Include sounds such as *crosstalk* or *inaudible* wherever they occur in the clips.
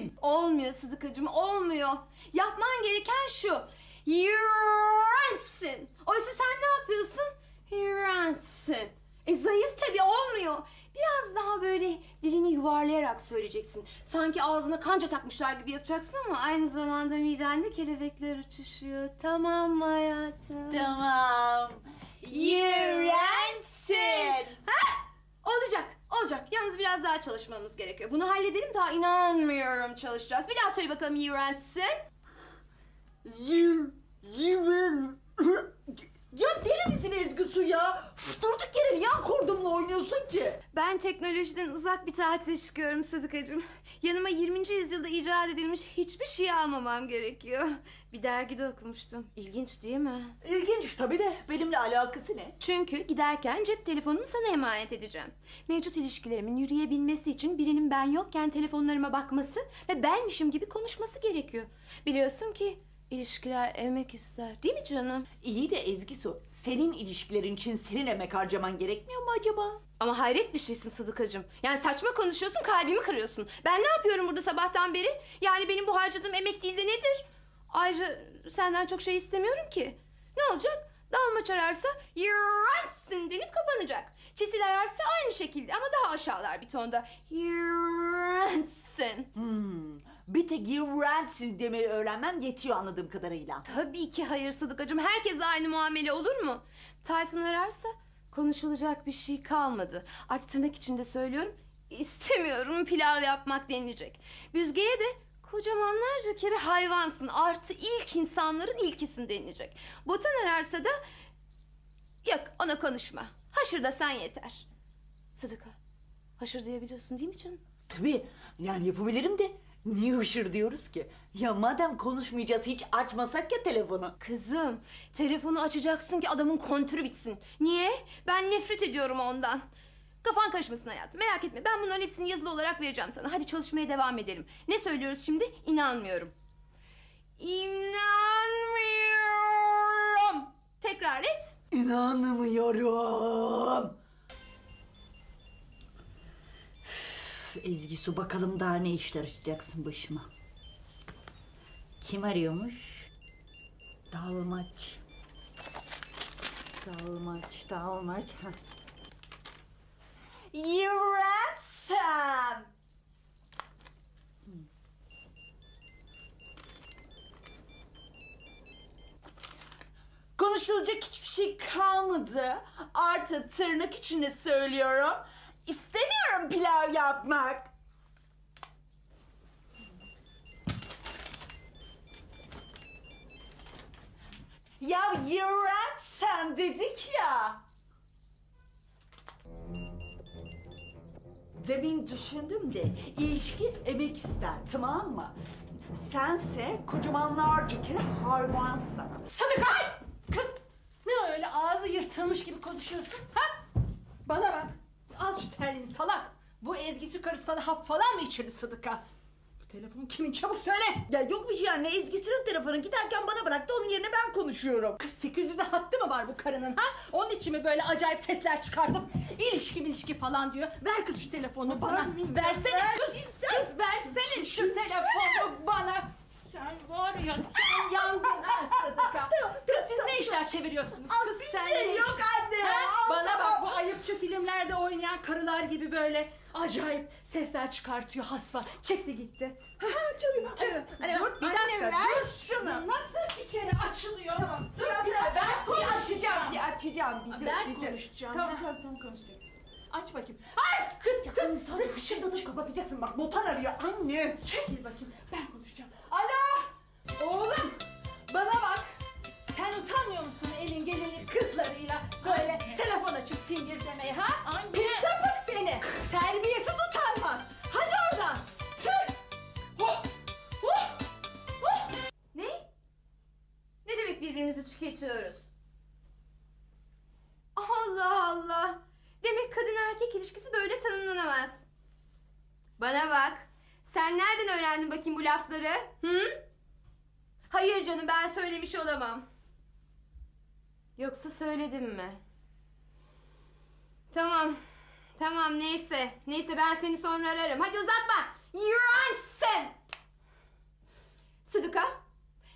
iğrençsin. Olmuyor Sıdıkacığım olmuyor. Yapman gereken şu. İğrençsin. Oysa sen ne yapıyorsun? İğrençsin. E zayıf tabii olmuyor. Biraz daha böyle dilini yuvarlayarak söyleyeceksin. Sanki ağzına kanca takmışlar gibi yapacaksın ama aynı zamanda midende kelebekler uçuşuyor. Tamam mı hayatım? Tamam. İğrençsin. Heh, olacak, olacak. Yalnız biraz daha çalışmamız gerekiyor. Bunu halledelim daha inanmıyorum çalışacağız. Bir daha söyle bakalım iğrençsin. You, you will... Ya deli misin Ezgi Su ya? Üf, Durduk yere niye akordumla oynuyorsun ki? Ben teknolojiden uzak bir tatile çıkıyorum Sıdıkacığım. Yanıma 20. yüzyılda icat edilmiş hiçbir şey almamam gerekiyor. Bir dergide okumuştum. İlginç değil mi? İlginç tabii de benimle alakası ne? Çünkü giderken cep telefonumu sana emanet edeceğim. Mevcut ilişkilerimin yürüyebilmesi için birinin ben yokken telefonlarıma bakması ve benmişim gibi konuşması gerekiyor. Biliyorsun ki ilişkiler emek ister. Değil mi canım? İyi de Ezgi Su, senin ilişkilerin için senin emek harcaman gerekmiyor mu acaba? Ama hayret bir şeysin Sıdıkacığım. Yani saçma konuşuyorsun kalbimi kırıyorsun. Ben ne yapıyorum burada sabahtan beri? Yani benim bu harcadığım emek değil de nedir? Ayrıca senden çok şey istemiyorum ki. Ne olacak? Dalmaç ararsa iğrençsin denip kapanacak. Çisil ararsa aynı şekilde ama daha aşağılar bir tonda. İğrençsin. Hmm, bir tek iğrençsin demeyi öğrenmem yetiyor anladığım kadarıyla. Tabii ki hayır Sıdıkacığım. Herkese aynı muamele olur mu? Tayfun ararsa konuşulacak bir şey kalmadı. Artık tırnak içinde söylüyorum. İstemiyorum pilav yapmak denilecek. Büzgeye de kocamanlarca kere hayvansın. Artı ilk insanların ilkisin denilecek. Botan ararsa da yok ona konuşma. Haşır da sen yeter. Sıdıka haşır diyebiliyorsun değil mi canım? Tabii yani yapabilirim de niye hışır diyoruz ki? Ya madem konuşmayacağız hiç açmasak ya telefonu. Kızım, telefonu açacaksın ki adamın kontürü bitsin. Niye? Ben nefret ediyorum ondan. Kafan karışmasın hayatım. Merak etme. Ben bunların hepsini yazılı olarak vereceğim sana. Hadi çalışmaya devam edelim. Ne söylüyoruz şimdi? İnanmıyorum. İnanmıyorum. Tekrar et. İnanmıyorum. Ezgi Su bakalım daha ne işler açacaksın başıma. Kim arıyormuş? Dalmaç. Dalmaç, dalmaç. heh. Yüreksem. Konuşulacak hiçbir şey kalmadı. Artı tırnak içinde söylüyorum. İstemiyorum pilav yapmak. Ya yöret sen dedik ya. Demin düşündüm de ilişki emek ister tamam mı? Sense kocamanlarca kere hayvansın. Sadık ay! Kız ne öyle ağzı yırtılmış gibi konuşuyorsun ha? Bana bak al şu terliğini salak. Bu ezgisi karısı sana hap falan mı içirdi Sadık'a? Bu telefon kimin çabuk söyle. Ya yok bir şey anne Ezgi'sinin telefonu giderken bana bıraktı onun yerine ben konuşuyorum. Kız 800'e hattı mı var bu karının ha? Onun için mi böyle acayip sesler çıkartıp ilişki ilişki falan diyor. Ver kız şu telefonu bana. Versene Ver, kız. Kız versene şu telefonu bana. Sen var ya sen yandın ha Sadık'a. Kız siz ne işler çeviriyorsunuz? Kız bir sen şey ne yok anne. Ha? Al, Bana bak tamam. bu ayıpçı filmlerde oynayan karılar gibi böyle acayip sesler çıkartıyor hasba. Çekti gitti. Ha, çalayım, çalayım. Anne, dur, bir anne, dakika, ver dur. şunu. Nasıl bir kere açılıyor? Dur bir dakika, ben konuşacağım. Bir açacağım bir dur, Ben bir dur. konuşacağım. Tamam tamam sen konuşacaksın. Aç bakayım. Ay kız kız. Sana hışırdatıp kapatacaksın bak motor arıyor anne. Çekil bakayım. Ben konuşacağım. Birbirimizi tüketiyoruz? Allah Allah. Demek kadın erkek ilişkisi böyle tanımlanamaz. Bana bak. Sen nereden öğrendin bakayım bu lafları? Hı? Hayır canım ben söylemiş olamam. Yoksa söyledim mi? Tamam. Tamam neyse. Neyse ben seni sonra ararım. Hadi uzatma. İğrençsin. Sıdıka,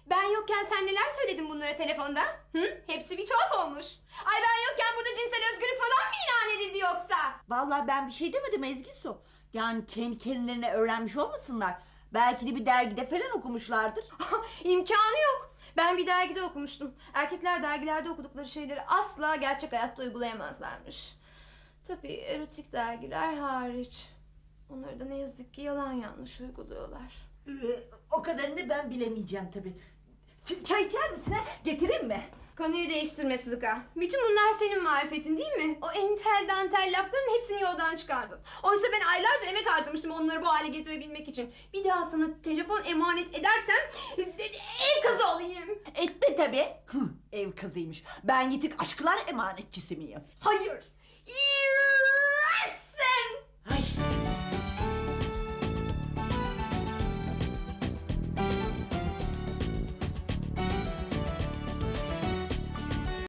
ben yokken sen neler söyledin bunlara telefonda? Hı? Hepsi bir tuhaf olmuş. Ay ben yokken burada cinsel özgürlük falan mı ilan edildi yoksa? Vallahi ben bir şey demedim Ezgi Su. Yani kendi kendilerine öğrenmiş olmasınlar. Belki de bir dergide falan okumuşlardır. *laughs* İmkanı yok. Ben bir dergide okumuştum. Erkekler dergilerde okudukları şeyleri asla gerçek hayatta uygulayamazlarmış. Tabii erotik dergiler hariç. Onları da ne yazık ki yalan yanlış uyguluyorlar. Ee, o kadarını ben bilemeyeceğim tabii. Ç- çay içer misin ha? Getireyim mi? Konuyu değiştirme Sıdıka. Bütün bunlar senin marifetin değil mi? O entel dantel lafların hepsini yoldan çıkardın. Oysa ben aylarca emek harcamıştım onları bu hale getirebilmek için. Bir daha sana telefon emanet edersem ev kızı olayım. Etti tabii. Hı, ev kızıymış. Ben yitik aşklar emanetçisi miyim? Hayır. Yürü!